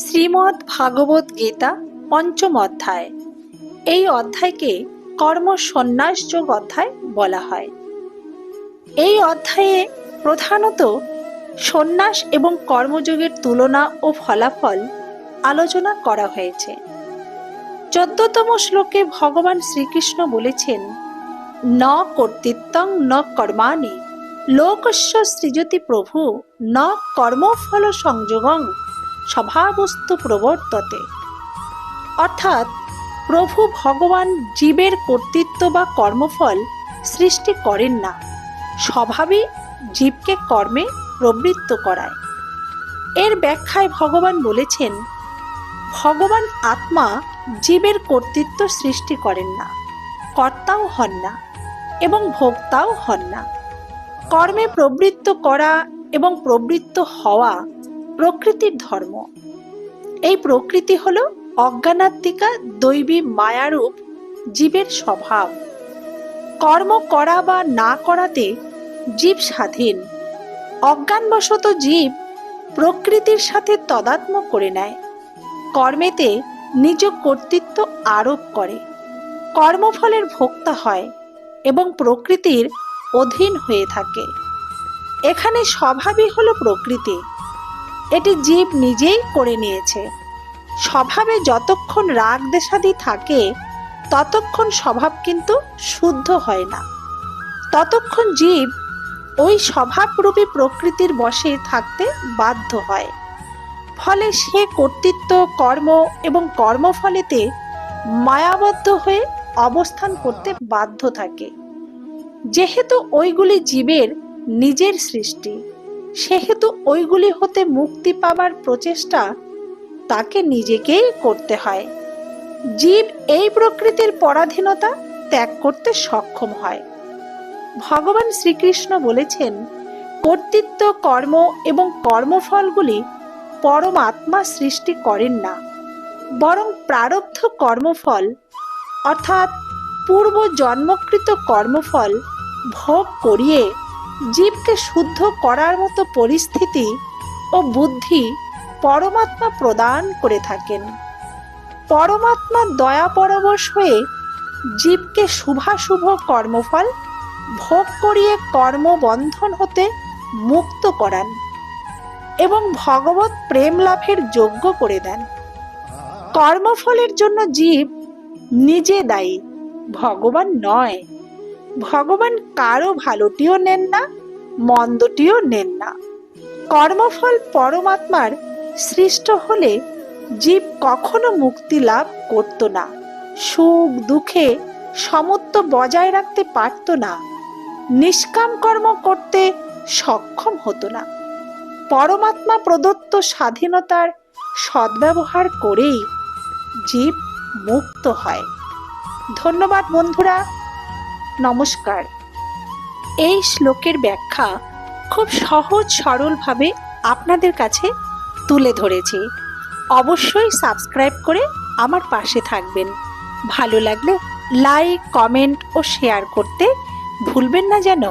শ্রীমদ্ ভাগবত গীতা পঞ্চম অধ্যায়। এই অধ্যায়কে কর্ম সন্ন্যাস যোগ অধ্যায় বলা হয়। এই অধ্যায়ে প্রধানত সন্ন্যাস এবং কর্মযোগের তুলনা ও ফলাফল আলোচনা করা হয়েছে। চোদ্দতম শ্লোকে ভগবান শ্রীকৃষ্ণ বলেছেন, ন কর্তৃত্বং ন কর্মাণি, লোকস্য সৃজতি প্রভু, ন কর্মফল সংযোগং স্বভাবস্তু প্রবর্ততে। অর্থাৎ প্রভু ভগবান জীবের কর্তৃত্ব বা কর্মফল সৃষ্টি করেন না। স্বভাবই জীবকে কর্মে প্রবৃত্ত করায়। এর ব্যাখ্যায় ভগবান বলেছেন, ভগবান আত্মা জীবের কর্তৃত্ব সৃষ্টি করেন না, কর্তাও হন না এবং ভোক্তাও হন না। কর্মে প্রবৃত্ত করা এবং প্রবৃত্ত হওয়া প্রকৃতির ধর্ম। এই প্রকৃতি হল অজ্ঞানাত্মিকা দৈবী মায়ারূপ জীবের স্বভাব। কর্ম করা বা না করাতে জীব স্বাধীন। অজ্ঞানবশত জীব প্রকৃতির সাথে তদাত্ম করে নেয়। কর্মেতে নিজ কর্তৃত্ব আরোপ করে। কর্মফলের ভোক্তা হয় এবং প্রকৃতির অধীন হয়ে থাকে। এখানে স্বভাবই হলো প্রকৃতি। এটি জীব নিজেই করে নিয়েছে। স্বভাবে যতক্ষণ রাগ দেশাদি থাকে, ততক্ষণ স্বভাব কিন্তু শুদ্ধ হয় না। ততক্ষণ জীব ওই স্বভাবরূপী প্রকৃতির বশে থাকতে বাধ্য হয়। ফলে সে কর্তৃত্ব, কর্ম এবং কর্মফলেতে মায়াবদ্ধ হয়ে অবস্থান করতে বাধ্য থাকে। যেহেতু ওইগুলি জীবের নিজের সৃষ্টি। সেহেতু ওইগুলি হতে মুক্তি পাবার প্রচেষ্টা তাকে নিজেকেই করতে হয়। জীব এই প্রকৃতির পরাধীনতা ত্যাগ করতে সক্ষম হয়। ভগবান শ্রীকৃষ্ণ বলেছেন, কর্তৃত্ব, কর্ম এবং কর্মফলগুলি পরমাত্মা সৃষ্টি করেন না। বরং প্রারব্ধ কর্মফল, অর্থাৎ পূর্ব জন্মকৃত কর্মফল ভোগ করিয়ে জীবকে শুদ্ধ করার মতো পরিস্থিতি ও বুদ্ধি পরমাত্মা প্রদান করে থাকেন। পরমাত্মা দয়া পরবশ হয়ে জীবকে শুভাশুভ কর্মফল ভোগ করিয়ে কর্মবন্ধন হতে মুক্ত করান এবং ভগবত প্রেম লাভের যোগ্য করে দেন। কর্মফলের জন্য জীব নিজে দায়ী, ভগবান নয়। ভগবান কারও ভালোটিও নেন না, মন্দটিও নেন না। কর্মফল পরমাত্মার সৃষ্ট হলে জীব কখনো মুক্তি লাভ করত না, সুখ দুঃখে সমত্ব বজায় রাখতে পারত না, নিষ্কাম কর্ম করতে সক্ষম হতো না। পরমাত্মা প্রদত্ত স্বাধীনতার সদ্ব্যবহার করেই জীব মুক্ত হয়। ধন্যবাদ বন্ধুরা নমস্কার। এই শ্লোকের ব্যাখ্যা খুব সহজ সরলভাবে আপনাদের কাছে তুলে ধরেছি। অবশ্যই সাবস্ক্রাইব করে আমার পাশে থাকবেন। ভালো লাগলে লাইক, কমেন্ট ও শেয়ার করতে ভুলবেন না যেন।